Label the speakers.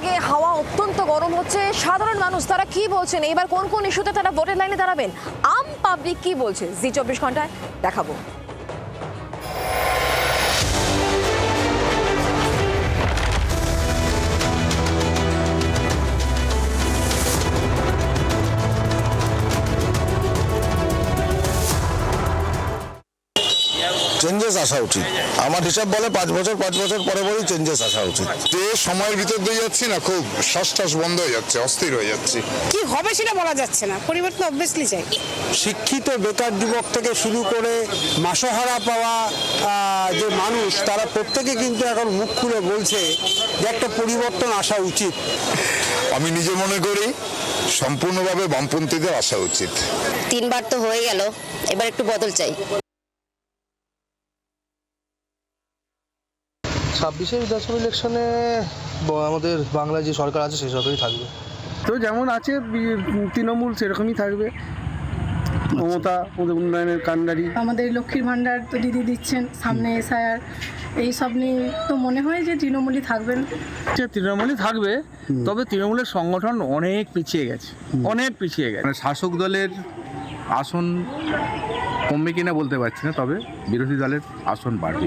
Speaker 1: আগে হাওয়া অত্যন্ত গরম হচ্ছে। সাধারণ মানুষ, তারা কি বলছেন? এবার কোন কোন ইস্যুতে তারা ভোটের লাইনে দাঁড়াবেন? আম পাবলিক কি বলছে? জি চব্বিশ ঘন্টায় দেখাবো।
Speaker 2: চেঞ্জেস আসা উচিত। আমার হিসাব বলে পাঁচ বছর পাঁচ বছর পরে পরেই চেঞ্জেস আসা উচিত।
Speaker 3: যে সময়ের ভিতর দিয়ে যাচ্ছি না খুব শ্বাস বন্ধ হয়ে যাচ্ছে অস্থির হয়ে যাচ্ছে।
Speaker 4: কি হবে সেটা বলা যাচ্ছে না পরিবর্তন অবভিয়াসলি চাই।
Speaker 5: শিক্ষিত বেকার যুবক থেকে শুরু করে মাসহারা পাওয়া যে মানুষ তারা প্রত্যেকে কিন্তু এখন মুখ খুলে বলছে যে একটা পরিবর্তন আসা উচিত।
Speaker 3: আমি নিজে মনে করি সম্পূর্ণভাবে বামপন্থীদের আসা উচিত।
Speaker 6: তিনবার তো হয়ে গেল এবার একটু বদল চাই।
Speaker 7: ছাব্বিশে বিধানসভা ইলেকশনে আমাদের বাংলায় যে সরকার আছে সেই সরকারই থাকবে।
Speaker 8: তো যেমন আছে তৃণমূল সেরকমই থাকবে। মমতা ওদের উন্নয়নের কাণ্ডারি।
Speaker 9: আমাদের লক্ষ্মীর ভাণ্ডার তো দিদি দিচ্ছেন সামনে এসআইআর। এই সব নিয়ে তো মনে হয় যে তৃণমূলই থাকবেন।
Speaker 8: যে তৃণমূলই থাকবে তবে তৃণমূলের সংগঠন অনেক পিছিয়ে গেছে। অনেক পিছিয়ে গেছে।
Speaker 10: মানে শাসক দলের আসন কমবে কিনা বলতে পারছি না তবে বিরোধী দলের আসন বাড়বে।